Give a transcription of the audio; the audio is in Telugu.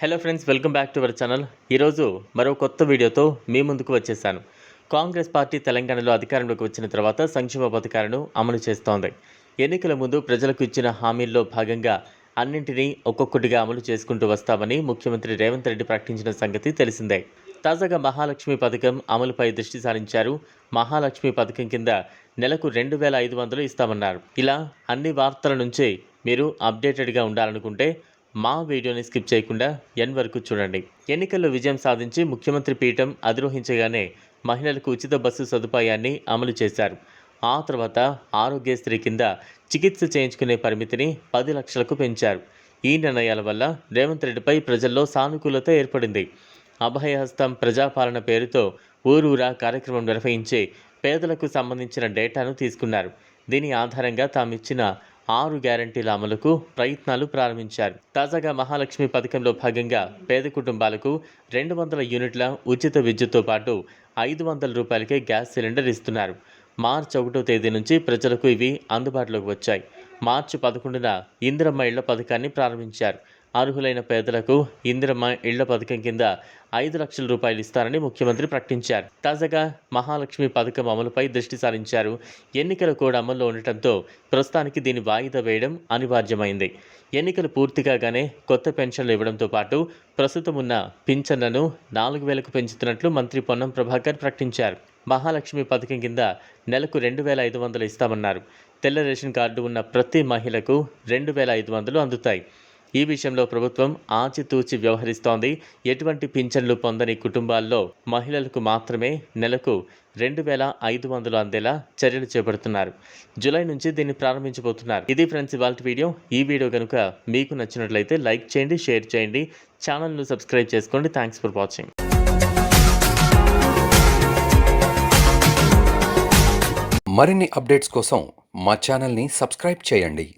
Hello friends welcome back to our channel. ఈరోజు మరో కొత్త వీడియోతో మీ ముందుకు వచ్చేసాను. కాంగ్రెస్ పార్టీ తెలంగాణలో అధికారంలోకి వచ్చిన తర్వాత సంక్షేమ పథకాలను అమలు చేస్తోంది. ఎన్నికల ముందు ప్రజలకు ఇచ్చిన హామీల్లో భాగంగా అన్నింటినీ ఒక్కొక్కటిగా అమలు చేసుకుంటూ వస్తామని ముఖ్యమంత్రి రేవంత్ రెడ్డి ప్రకటించిన సంగతి తెలిసిందే. తాజాగా మహాలక్ష్మి పథకం అమలుపై దృష్టి సారించారు. మహాలక్ష్మి పథకం కింద నెలకు రెండు వేల ఐదు వందలు ఇస్తామన్నారు. ఇలా అన్ని వార్తల నుంచి మీరు అప్డేటెడ్గా ఉండాలనుకుంటే మా వీడియోని స్కిప్ చేయకుండా ఎన్ వరకు చూడండి. ఎన్నికల్లో విజయం సాధించి ముఖ్యమంత్రి పీఠం అధిరోహించగానే మహిళలకు ఉచిత బస్సు సదుపాయాన్ని అమలు చేశారు. ఆ తర్వాత ఆరోగ్యశ్రీ కింద చికిత్స చేయించుకునే పరిమితిని పది లక్షలకు పెంచారు. ఈ నిర్ణయాల వల్ల రేవంత్ రెడ్డిపై ప్రజల్లో సానుకూలత ఏర్పడింది. అభయహస్తం ప్రజాపాలన పేరుతో ఊరూరా కార్యక్రమం నిర్వహించి పేదలకు సంబంధించిన డేటాను తీసుకున్నారు. దీని ఆధారంగా తామిచ్చిన ఆరు గ్యారంటీల అమలుకు ప్రయత్నాలు ప్రారంభించారు. తాజాగా మహాలక్ష్మి పథకంలో భాగంగా పేద కుటుంబాలకు రెండు వందల యూనిట్ల ఉచిత విద్యుత్తో పాటు ఐదు వందల రూపాయలకే గ్యాస్ సిలిండర్ ఇస్తున్నారు. మార్చి ఒకటో తేదీ నుంచి ప్రజలకు ఇవి అందుబాటులోకి వచ్చాయి. మార్చి పదకొండున ఇందిరమ్మ ఇళ్ళ పథకాన్ని ప్రారంభించారు. అర్హులైన పేదలకు ఇందిరమ్మ ఇళ్ళ పథకం కింద ఐదు లక్షల రూపాయలు ఇస్తారని ముఖ్యమంత్రి ప్రకటించారు. తాజాగా మహాలక్ష్మి పథకం అమలుపై దృష్టి సారించారు. ఎన్నికల కోడ్ అమల్లో ఉండటంతో ప్రస్తుతానికి దీని వాయిదా వేయడం అనివార్యమైంది. ఎన్నికలు పూర్తి కాగానే కొత్త పెన్షన్లు ఇవ్వడంతో పాటు ప్రస్తుతం ఉన్న పింఛన్లను నాలుగు వేలకు పెంచుతున్నట్లు మంత్రి పొన్నం ప్రభాకర్ ప్రకటించారు. మహాలక్ష్మి పథకం కింద నెలకు రెండు వేల ఐదు వందలు ఇస్తామన్నారు. తెల్ల రేషన్ కార్డు ఉన్న ప్రతి మహిళకు రెండు వేల ఐదు వందలు అందుతాయి. ఈ విషయంలో ప్రభుత్వం ఆచితూచి వ్యవహరిస్తోంది. ఎటువంటి పింఛన్లు పొందని కుటుంబాల్లో మహిళలకు మాత్రమే నెలకు రెండు వేల ఐదు వందలు అందేలా చర్యలు చేపడుతున్నారు. జూలై నుంచి దీన్ని ప్రారంభించబోతున్నారు. ఇది ఫ్రెండ్స్ ఇవాళ వీడియో. ఈ వీడియో కనుక మీకు నచ్చినట్లయితే లైక్ చేయండి షేర్ చేయండి. ఛానల్ను సబ్స్క్రైబ్ చేసుకోండి. Thanks for watching. మరిన్ని అప్డేట్స్ కోసం మా ఛానల్ని సబ్స్క్రైబ్ చేయండి.